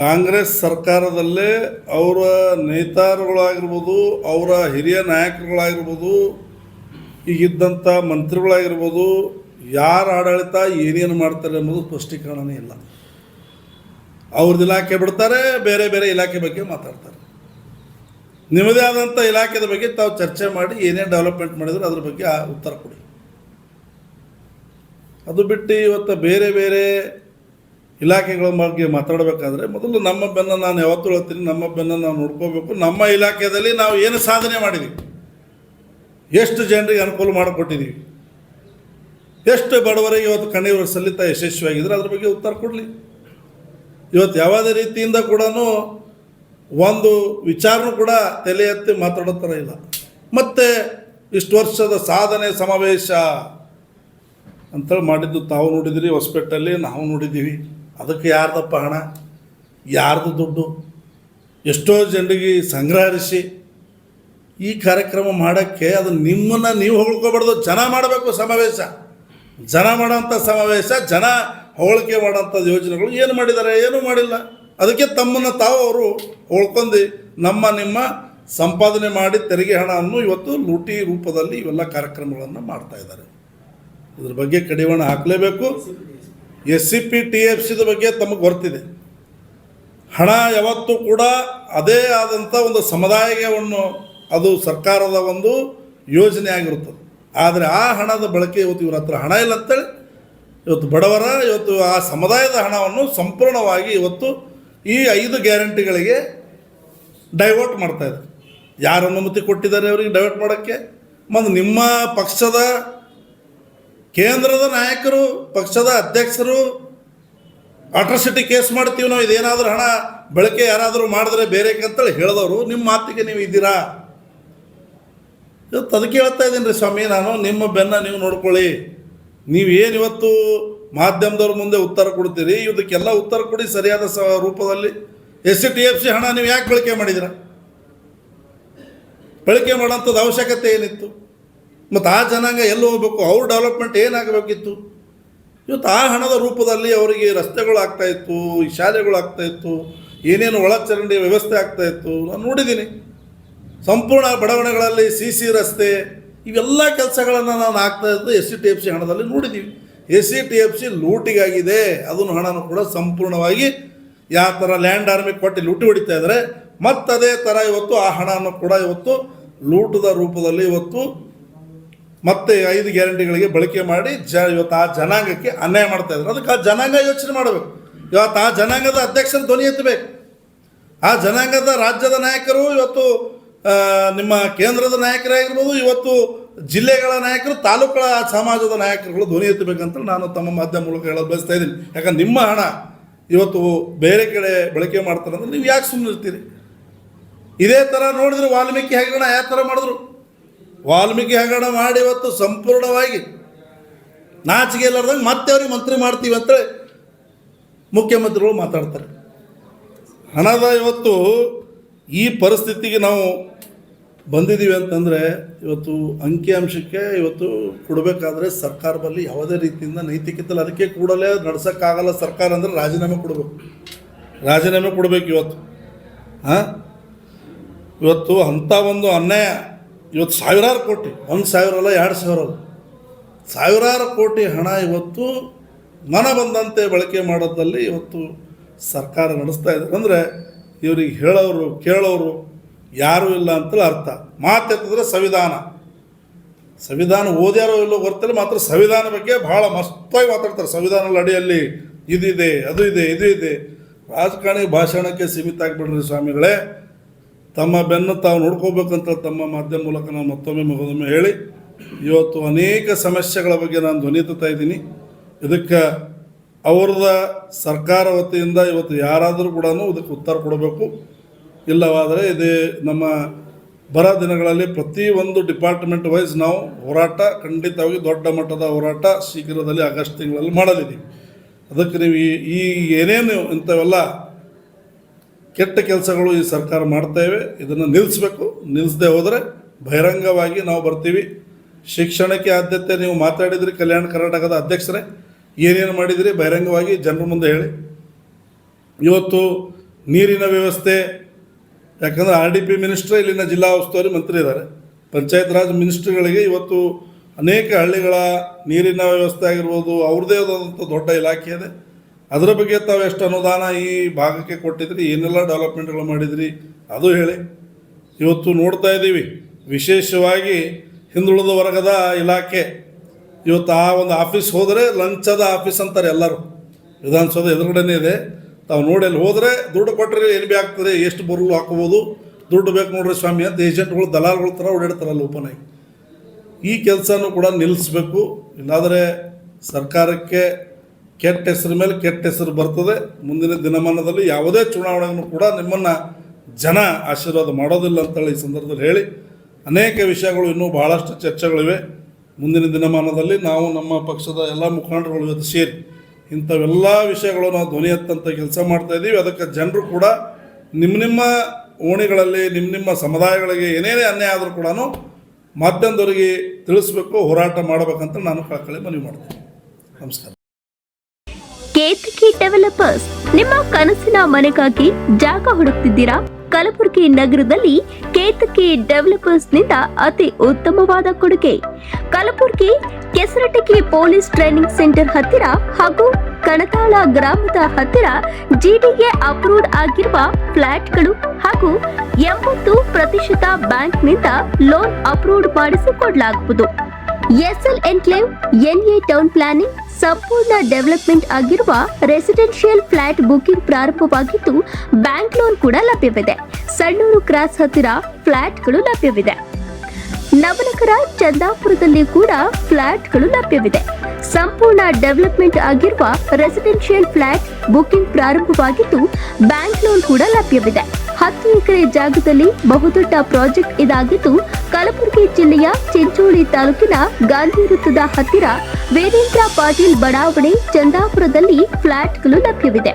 ಕಾಂಗ್ರೆಸ್ ಸರ್ಕಾರದಲ್ಲೇ ಅವರ ನೇತಾರುಗಳಾಗಿರ್ಬೋದು ಅವರ ಹಿರಿಯ ನಾಯಕರುಗಳಾಗಿರ್ಬೋದು, ಈಗಿದ್ದಂಥ ಮಂತ್ರಿಗಳಾಗಿರ್ಬೋದು, ಯಾರ ಆಡಳಿತ ಏನೇನು ಮಾಡ್ತಾರೆ ಎಂಬುದು ಸ್ಪಷ್ಟೀಕರಣನೇ ಇಲ್ಲ. ಅವ್ರದ್ದು ಇಲಾಖೆ ಬಿಡ್ತಾರೆ, ಬೇರೆ ಬೇರೆ ಇಲಾಖೆ ಬಗ್ಗೆ ಮಾತಾಡ್ತಾರೆ. ನಿಮ್ಮದೇ ಆದಂಥ ಇಲಾಖೆದ ಬಗ್ಗೆ ತಾವು ಚರ್ಚೆ ಮಾಡಿ ಏನೇನು ಡೆವಲಪ್ಮೆಂಟ್ ಮಾಡಿದ್ರು ಅದ್ರ ಬಗ್ಗೆ ಉತ್ತರ ಕೊಡಿ. ಅದು ಬಿಟ್ಟು ಇವತ್ತು ಬೇರೆ ಬೇರೆ ಇಲಾಖೆಗಳ ಬಗ್ಗೆ ಮಾತಾಡಬೇಕಾದ್ರೆ ಮೊದಲು ನಮ್ಮ ಬೆನ್ನ ನಾನು ಯಾವತ್ತೂ ಹೇಳ್ತೀನಿ, ನಮ್ಮ ಬೆನ್ನ ನಾವು ನೋಡ್ಕೋಬೇಕು. ನಮ್ಮ ಇಲಾಖೆಯಲ್ಲಿ ನಾವು ಏನು ಸಾಧನೆ ಮಾಡಿದ್ದೀವಿ ಎಷ್ಟು ಜನರಿಗೆ ಅನುಕೂಲ ಮಾಡಿಕೊಟ್ಟಿದ್ದೀವಿ ಎಷ್ಟು ಬಡವರಿಗೆ ಇವತ್ತು ಕಣ್ಣೀರು ಸಲ್ಲಿತ ಯಶಸ್ವಿಯಾಗಿದ್ರೆ, ಅದ್ರ ಬಗ್ಗೆ ಉತ್ತರ ಕೊಡಲಿ. ಇವತ್ತು ಯಾವುದೇ ರೀತಿಯಿಂದ ಕೂಡ ಒಂದು ವಿಚಾರನೂ ಕೂಡ ತಲೆ ಎತ್ತಿ ಮಾತಾಡೋ ಥರ ಇಲ್ಲ. ಮತ್ತು ಇಷ್ಟು ವರ್ಷದ ಸಾಧನೆ ಸಮಾವೇಶ ಅಂತೇಳಿ ಮಾಡಿದ್ದು ತಾವು ನೋಡಿದಿರಿ ಹೊಸಪೇಟಲ್ಲಿ ನಾವು ನೋಡಿದ್ದೀವಿ. ಅದಕ್ಕೆ ಯಾರ್ದಪ್ಪ ಹಣ? ಯಾರ್ದು ದುಡ್ಡು? ಎಷ್ಟೋ ಜನರಿಗೆ ಸಂಗ್ರಹರಿಸಿ ಈ ಕಾರ್ಯಕ್ರಮ ಮಾಡೋಕ್ಕೆ ಅದು ನಿಮ್ಮನ್ನು ನೀವು ಹೊಳ್ಕೊಬಾರ್ದು ಜನ ಮಾಡಬೇಕು ಸಮಾವೇಶ. ಜನ ಮಾಡೋಂಥ ಸಮಾವೇಶ, ಜನ ಹೋಳಿಕೆ ಮಾಡೋಂಥದ್ದು ಯೋಜನೆಗಳು ಏನು ಮಾಡಿದ್ದಾರೆ, ಏನೂ ಮಾಡಿಲ್ಲ. ಅದಕ್ಕೆ ತಮ್ಮನ್ನು ತಾವು ಅವರು ಹೊಳ್ಕೊಂಡು ನಮ್ಮ ನಿಮ್ಮ ಸಂಪಾದನೆ ಮಾಡಿ ತೆರಿಗೆ ಹಣವನ್ನು ಇವತ್ತು ಲೂಟಿ ರೂಪದಲ್ಲಿ ಇವೆಲ್ಲ ಕಾರ್ಯಕ್ರಮಗಳನ್ನು ಮಾಡ್ತಾ ಇದ್ದಾರೆ. ಇದ್ರ ಬಗ್ಗೆ ಕಡಿವಾಣ ಹಾಕಲೇಬೇಕು. S C P T F ಸಿದ ಬಗ್ಗೆ ತಮಗೆ ಗೊತ್ತಿದೆ ಹಣ ಯಾವತ್ತೂ ಕೂಡ ಅದೇ ಆದಂಥ ಒಂದು ಸಮುದಾಯವನ್ನು ಅದು ಸರ್ಕಾರದ ಒಂದು ಯೋಜನೆ ಆಗಿರುತ್ತದೆ. ಆದರೆ ಆ ಹಣದ ಬಳಕೆ ಇವತ್ತು ಇವರ ಹತ್ರ ಹಣ ಇಲ್ಲ ಅಂತೇಳಿ, ಇವತ್ತು ಬಡವರ, ಇವತ್ತು ಆ ಸಮುದಾಯದ ಹಣವನ್ನು ಸಂಪೂರ್ಣವಾಗಿ ಇವತ್ತು ಈ ಐದು ಗ್ಯಾರಂಟಿಗಳಿಗೆ ಡೈವರ್ಟ್ ಮಾಡ್ತಾ ಇದ್ದಾರೆ. ಯಾರು ಅನುಮತಿ ಕೊಟ್ಟಿದ್ದಾರೆ ಅವರಿಗೆ ಡೈವರ್ಟ್ ಮಾಡೋಕ್ಕೆ? ಮತ್ತು ನಿಮ್ಮ ಪಕ್ಷದ ಕೇಂದ್ರದ ನಾಯಕರು, ಪಕ್ಷದ ಅಧ್ಯಕ್ಷರು ಅಟ್ರಾಸಿಟಿ ಕೇಸ್ ಮಾಡ್ತೀವಿ ನಾವು, ಇದೇನಾದರೂ ಹಣ ಬಳಕೆ ಯಾರಾದರೂ ಮಾಡಿದ್ರೆ ಬೇರೆ ಅಂತೇಳಿ ಹೇಳಿದವರು ನಿಮ್ಮ ಮಾತಿಗೆ ನೀವು ಇದ್ದೀರಾ? ಇವತ್ತು ಅದಕ್ಕೆ ಹೇಳ್ತಾ ಇದ್ದೀನಿ ರೀ ಸ್ವಾಮಿ, ನಾನು ನಿಮ್ಮ ಬೆನ್ನ ನೀವು ನೋಡ್ಕೊಳ್ಳಿ. ನೀವೇನು ಇವತ್ತು ಮಾಧ್ಯಮದವ್ರ ಮುಂದೆ ಉತ್ತರ ಕೊಡ್ತೀರಿ? ಇದಕ್ಕೆಲ್ಲ ಉತ್ತರ ಕೊಡಿ, ಸರಿಯಾದ ಸ ರೂಪದಲ್ಲಿ. S C T F C ಹಣ ನೀವು ಯಾಕೆ ಬಳಕೆ ಮಾಡಿದಿರ ಬಳಕೆ ಮಾಡೋಂಥದ್ದು ಅವಶ್ಯಕತೆ ಏನಿತ್ತು? ಮತ್ತು ಆ ಜನಾಂಗ ಎಲ್ಲಿ ಹೋಗಬೇಕು? ಅವ್ರ ಡೆವಲಪ್ಮೆಂಟ್ ಏನಾಗಬೇಕಿತ್ತು? ಇವತ್ತು ಆ ಹಣದ ರೂಪದಲ್ಲಿ ಅವರಿಗೆ ರಸ್ತೆಗಳು ಆಗ್ತಾ ಇತ್ತು, ಈ ಶಾಲೆಗಳು ಆಗ್ತಾ ಇತ್ತು, ಏನೇನು ಒಳಚರಂಡಿ ವ್ಯವಸ್ಥೆ ಆಗ್ತಾ ಇತ್ತು, ನಾನು ನೋಡಿದ್ದೀನಿ ಸಂಪೂರ್ಣ ಬಡಾವಣೆಗಳಲ್ಲಿ ಸಿ ಸಿ ರಸ್ತೆ, ಇವೆಲ್ಲ ಕೆಲಸಗಳನ್ನು ನಾನು ಆಗ್ತಾ ಇದ್ದು S C T F C ಹಣದಲ್ಲಿ ನೋಡಿದ್ದೀವಿ S C T F C ಲೂಟಿಗಾಗಿದೆ. ಅದನ್ನು ಹಣನೂ ಕೂಡ ಸಂಪೂರ್ಣವಾಗಿ ಯಾವ ಥರ ಲ್ಯಾಂಡ್ ಆರ್ಮಿ ಕೊಟ್ಟು ಲೂಟಿ ಹೊಡಿತಾ ಇದ್ದಾರೆ ಅದೇ ಥರ ಇವತ್ತು ಆ ಹಣವನ್ನು ಕೂಡ ಇವತ್ತು ಲೂಟದ ರೂಪದಲ್ಲಿ ಇವತ್ತು ಮತ್ತೆ ಐದು ಗ್ಯಾರಂಟಿಗಳಿಗೆ ಬಳಕೆ ಮಾಡಿ ಜ, ಇವತ್ತು ಆ ಜನಾಂಗಕ್ಕೆ ಅನ್ಯಾಯ ಮಾಡ್ತಾ ಇದ್ರು. ಅದಕ್ಕೆ ಆ ಜನಾಂಗ ಯೋಚನೆ ಮಾಡಬೇಕು. ಇವತ್ತು ಆ ಜನಾಂಗದ ಅಧ್ಯಕ್ಷನ ಧ್ವನಿ ಎತ್ತಬೇಕು. ಆ ಜನಾಂಗದ ರಾಜ್ಯದ ನಾಯಕರು ಇವತ್ತು ನಿಮ್ಮ ಕೇಂದ್ರದ ನಾಯಕರಾಗಿರ್ಬೋದು, ಇವತ್ತು ಜಿಲ್ಲೆಗಳ ನಾಯಕರು, ತಾಲೂಕುಗಳ ಸಮಾಜದ ನಾಯಕರುಗಳು ಧ್ವನಿ ಎತ್ತಬೇಕಂತ ನಾನು ತಮ್ಮ ಮಾಧ್ಯಮ ಮೂಲಕ ಹೇಳೋದು ಬಯಸ್ತಾ ಇದ್ದೀನಿ. ಯಾಕಂದ್ರೆ ನಿಮ್ಮ ಹಣ ಇವತ್ತು ಬೇರೆ ಕಡೆ ಬಳಕೆ ಮಾಡ್ತಾರಂದ್ರೆ ನೀವು ಯಾಕೆ ಸುಮ್ಮನೆ ಇರ್ತೀರಿ ಇದೇ ಥರ ನೋಡಿದ್ರೆ ವಾಲ್ಮೀಕಿ ಹಗರಣ ಯಾವ ಥರ ಮಾಡಿದ್ರು? ವಾಲ್ಮೀಕಿ ಹಗರಣ ಮಾಡಿ ಇವತ್ತು ಸಂಪೂರ್ಣವಾಗಿ ನಾಚಿಕೆ ಇಲ್ಲಾರ್ದಂಗೆ ಮತ್ತೆ ಅವ್ರಿಗೆ ಮಂತ್ರಿ ಮಾಡ್ತೀವಿ ಅಂತ ಮುಖ್ಯಮಂತ್ರಿಗಳು ಮಾತಾಡ್ತಾರೆ. ಹಣದ ಇವತ್ತು ಈ ಪರಿಸ್ಥಿತಿಗೆ ನಾವು ಬಂದಿದ್ದೀವಿ ಅಂತಂದರೆ ಇವತ್ತು ಅಂಕಿಅಂಶಕ್ಕೆ ಇವತ್ತು ಕೊಡಬೇಕಾದ್ರೆ ಸರ್ಕಾರದಲ್ಲಿ ಯಾವುದೇ ರೀತಿಯಿಂದ ನೈತಿಕತೆ ಅದಕ್ಕೆ ಕೂಡಲೇ ನಡೆಸೋಕ್ಕಾಗಲ್ಲ ಸರ್ಕಾರ ಅಂದರೆ ರಾಜೀನಾಮೆ ಕೊಡಬೇಕು. ರಾಜೀನಾಮೆ ಕೊಡಬೇಕು ಇವತ್ತು. ಹಾಂ ಇವತ್ತು ಅಂಥ ಒಂದು ಅನ್ಯಾಯ. ಇವತ್ತು ಸಾವಿರಾರು ಕೋಟಿ, ಒಂದು ಸಾವಿರ ಅಲ್ಲ, ಎರಡು ಸಾವಿರ ಅಲ್ಲ. ಸಾವಿರಾರು ಕೋಟಿ ಹಣ ಇವತ್ತು ಮನ ಬಂದಂತೆ ಬಳಕೆ ಮಾಡೋದಲ್ಲಿ ಇವತ್ತು ಸರ್ಕಾರ ನಡೆಸ್ತಾ ಇದೆ. ಅಂದರೆ ಇವರಿಗೆ ಹೇಳೋರು, ಕೇಳೋರು ಯಾರೂ ಇಲ್ಲ ಅಂತಲೇ ಅರ್ಥ. ಮಾತೆತ್ತಿದ್ರೆ ಸಂವಿಧಾನ. ಸಂವಿಧಾನ ಓದ್ಯಾರೋ ಇಲ್ಲೋ ಗೊತ್ತಿಲ್ಲ, ಮಾತ್ರ ಸಂವಿಧಾನ ಬಗ್ಗೆ ಭಾಳ ಮಸ್ತಾಗಿ ಮಾತಾಡ್ತಾರೆ. ಸಂವಿಧಾನದ ಅಡಿಯಲ್ಲಿ ಇದಿದೆ, ಅದು ಇದೆ, ಇದು ಇದೆ. ರಾಜಕಾರಣಿ ಭಾಷಣಕ್ಕೆ ಸೀಮಿತ ಆಗಿಬಿಡ್ರಿ ಸ್ವಾಮಿಗಳೇ. ತಮ್ಮ ಬೆನ್ನು ತಾವು ನೋಡ್ಕೋಬೇಕಂತ ತಮ್ಮ ಮಾಧ್ಯಮ ಮೂಲಕ ನಾನು ಮತ್ತೊಮ್ಮೆ ಮಗದೊಮ್ಮೆ ಹೇಳಿ, ಇವತ್ತು ಅನೇಕ ಸಮಸ್ಯೆಗಳ ಬಗ್ಗೆ ನಾನು ಧ್ವನಿತುತ್ತಾ ಇದ್ದೀನಿ. ಇದಕ್ಕೆ ಅವ್ರದ ಸರ್ಕಾರ ವತಿಯಿಂದ ಇವತ್ತು ಯಾರಾದರೂ ಕೂಡ ಇದಕ್ಕೆ ಉತ್ತರ ಕೊಡಬೇಕು. ಇಲ್ಲವಾದರೆ ಇದೇ ನಮ್ಮ ಬರ ದಿನಗಳಲ್ಲಿ ಪ್ರತಿ ಒಂದು ಡಿಪಾರ್ಟ್ಮೆಂಟ್ ವೈಸ್ ನಾವು ಹೋರಾಟ, ಖಂಡಿತವಾಗಿ ದೊಡ್ಡ ಮಟ್ಟದ ಹೋರಾಟ ಶೀಘ್ರದಲ್ಲಿ ಆಗಸ್ಟ್ ತಿಂಗಳಲ್ಲಿ ಮಾಡಲಿದ್ದೀವಿ. ಅದಕ್ಕೆ ನೀವು ಈ ಈ ಏನೇನು ಇಂಥವೆಲ್ಲ ಕೆಟ್ಟ ಕೆಲಸಗಳು ಈ ಸರ್ಕಾರ ಮಾಡ್ತೇವೆ ಇದನ್ನು ನಿಲ್ಲಿಸ್ಬೇಕು ನಿಲ್ಲಿಸದೆ ಹೋದರೆ ಬಹಿರಂಗವಾಗಿ ನಾವು ಬರ್ತೀವಿ. ಶಿಕ್ಷಣಕ್ಕೆ ಆದ್ಯತೆ ನೀವು ಮಾತಾಡಿದ್ರಿ, ಕಲ್ಯಾಣ ಕರ್ನಾಟಕದ ಅಧ್ಯಕ್ಷರೇ. ಏನೇನು ಮಾಡಿದಿರಿ, ಬಹಿರಂಗವಾಗಿ ಜನರ ಮುಂದೆ ಹೇಳಿ. ಇವತ್ತು ನೀರಿನ ವ್ಯವಸ್ಥೆ, ಯಾಕಂದರೆ ಆರ್ ಡಿ ಪಿ ಮಿನಿಸ್ಟ್ರ್ ಇಲ್ಲಿನ ಜಿಲ್ಲಾ ಉಸ್ತುವಾರಿ ಮಂತ್ರಿ ಇದ್ದಾರೆ. ಪಂಚಾಯತ್ ರಾಜ್ ಮಿನಿಸ್ಟ್ರುಗಳಿಗೆ ಇವತ್ತು ಅನೇಕ ಹಳ್ಳಿಗಳ ನೀರಿನ ವ್ಯವಸ್ಥೆ ಆಗಿರ್ಬೋದು, ಅವ್ರದ್ದೇ ಆದಂಥ ದೊಡ್ಡ ಇಲಾಖೆ ಇದೆ. ಅದರ ಬಗ್ಗೆ ತಾವು ಎಷ್ಟು ಅನುದಾನ ಈ ಭಾಗಕ್ಕೆ ಕೊಟ್ಟಿದ್ರಿ, ಏನೆಲ್ಲ ಡೆವಲಪ್ಮೆಂಟ್ಗಳು ಮಾಡಿದ್ರಿ, ಅದು ಹೇಳಿ. ಇವತ್ತು ನೋಡ್ತಾ ಇದ್ದೀವಿ. ವಿಶೇಷವಾಗಿ ಹಿಂದುಳಿದ ವರ್ಗದ ಇಲಾಖೆ. ಇವತ್ತು ಆ ಒಂದು ಆಫೀಸ್ ಹೋದರೆ ಲಂಚದ ಆಫೀಸ್ ಅಂತಾರೆ ಎಲ್ಲರೂ. ವಿಧಾನಸೌಧ ಎದುರುಗಡೆನೇ ಇದೆ. ತಾವು ನೋಡಿ ಅಲ್ಲಿ ಹೋದರೆ ದುಡ್ಡು ಕೊಟ್ಟರೆ ಏನು ಬಿ ಆಗ್ತದೆ, ಎಷ್ಟು ಬರಲು ಹಾಕ್ಬೋದು, ದುಡ್ಡು ಬೇಕು ನೋಡ್ರಿ ಸ್ವಾಮಿ ಅಂತ ಏಜೆಂಟ್ಗಳು, ದಲಾಲ್ಗಳ ಥರ ಓಡಾಡ್ತಾರಲ್ಲ ಓಪನ್ ಆಗಿ. ಈ ಕೆಲಸನೂ ಕೂಡ ನಿಲ್ಲಿಸ್ಬೇಕು ಇಲ್ಲಾದರೆ ಸರ್ಕಾರಕ್ಕೆ ಕೆಟ್ಟ ಹೆಸರು ಮೇಲೆ ಕೆಟ್ಟ ಹೆಸರು ಬರ್ತದೆ. ಮುಂದಿನ ದಿನಮಾನದಲ್ಲಿ ಯಾವುದೇ ಚುನಾವಣೆಯನ್ನು ಕೂಡ ನಿಮ್ಮನ್ನು ಜನ ಆಶೀರ್ವಾದ ಮಾಡೋದಿಲ್ಲ ಅಂತೇಳಿ ಈ ಸಂದರ್ಭದಲ್ಲಿ ಹೇಳಿ. ಅನೇಕ ವಿಷಯಗಳು ಇನ್ನೂ ಬಹಳಷ್ಟು ಚರ್ಚೆಗಳಿವೆ. ಮುಂದಿನ ದಿನಮಾನದಲ್ಲಿ ನಾವು ನಮ್ಮ ಪಕ್ಷದ ಎಲ್ಲ ಮುಖಂಡರುಗಳ ಜೊತೆ ಸೇರಿ ಇಂಥವೆಲ್ಲ ವಿಷಯಗಳು ನಾವು ಧ್ವನಿ ಎತ್ತಂತ ಕೆಲಸ ಮಾಡ್ತಾ ಇದ್ದೀವಿ. ಅದಕ್ಕೆ ಜನರು ಕೂಡ ನಿಮ್ಮ ನಿಮ್ಮ ಓಣಿಗಳಲ್ಲಿ ನಿಮ್ಮ ನಿಮ್ಮ ಸಮುದಾಯಗಳಿಗೆ ಏನೇನೇ ಅನ್ಯಾಯ ಆದರೂ ಕೂಡ ಮಾಧ್ಯಮದವರಿಗೆ ತಿಳಿಸ್ಬೇಕು, ಹೋರಾಟ ಮಾಡಬೇಕಂತ ನಾನು ಕಳಕಳಿ ಮನವಿ ಮಾಡ್ತೀನಿ. ನಮಸ್ಕಾರ. ಕೇತಕಿ ಡೆವಲಪರ್ಸ್, ನಿಮ್ಮ ಕನಸಿನ ಮನೆಗಾಗಿ ಜಾಗ ಹುಡುಕ್ತಿದ್ದೀರಾ? ಕಲಬುರಗಿ ನಗರದಲ್ಲಿ ಕೇತಕಿ ಡೆವಲಪರ್ಸ್ನಿಂದ ಅತಿ ಉತ್ತಮವಾದ ಕೊಡುಗೆ. Kalaburagi Kesaratagi police training centre ಹತ್ತಿರ ಹಾಗೂ ಕಣತಾಳ ಗ್ರಾಮದ ಹತ್ತಿರ ಜಿಡಿಎ ಅಪ್ರೂವ್ಡ್ ಆಗಿರುವ ಫ್ಲಾಟ್ಗಳು ಹಾಗೂ ಎಂಬತ್ತು ಪ್ರತಿಶತ ಬ್ಯಾಂಕ್ನಿಂದ loan approved ಮಾಡಿಸಿಕೊಡಲಾಗುವುದು. SL enclave NA town planning ಸಂಪೂರ್ಣ ಡೆವಲಪ್ಮೆಂಟ್ ಆಗಿರುವ ರೆಸಿಡೆನ್ಷಿಯಲ್ ಫ್ಲಾಟ್ ಬುಕಿಂಗ್ ಪ್ರಾರಂಭವಾಗಿದ್ದು ಬ್ಯಾಂಕ್ ಲೋನ್ ಕೂಡ ಲಭ್ಯವಿದೆ. ಸಣ್ಣೂರು ಕ್ರಾಸ್ ಹತ್ತಿರ ಫ್ಲಾಟ್ಗಳು ಲಭ್ಯವಿದೆ. ನವನಗರ, ಚಂದಾಪುರದಲ್ಲಿ ಕೂಡ ಫ್ಲಾಟ್ಗಳು ಲಭ್ಯವಿದೆ. ಸಂಪೂರ್ಣ ಡೆವಲಪ್ಮೆಂಟ್ ಆಗಿರುವ ರೆಸಿಡೆನ್ಷಿಯಲ್ ಫ್ಲಾಟ್ ಬುಕಿಂಗ್ ಪ್ರಾರಂಭವಾಗಿದ್ದು ಬ್ಯಾಂಕ್ ಲೋನ್ ಕೂಡ ಲಭ್ಯವಿದೆ. ಹತ್ತು ಎಕರೆ ಜಾಗದಲ್ಲಿ ಬಹುದೊಡ್ಡ ಪ್ರಾಜೆಕ್ಟ್ ಇದಾಗಿದ್ದು, ಕಲಬುರಗಿ ಜಿಲ್ಲೆಯ ಚಿಂಚೋಳಿ ತಾಲೂಕಿನ ಗಾಂಧಿ ವೃತ್ತದ ಹತ್ತಿರ ವೀರೇಂದ್ರ ಪಾಟೀಲ್ ಬಡಾವಣೆ ಚಂದಾಪುರದಲ್ಲಿ ಫ್ಲಾಟ್ಗಳು ಲಭ್ಯವಿದೆ.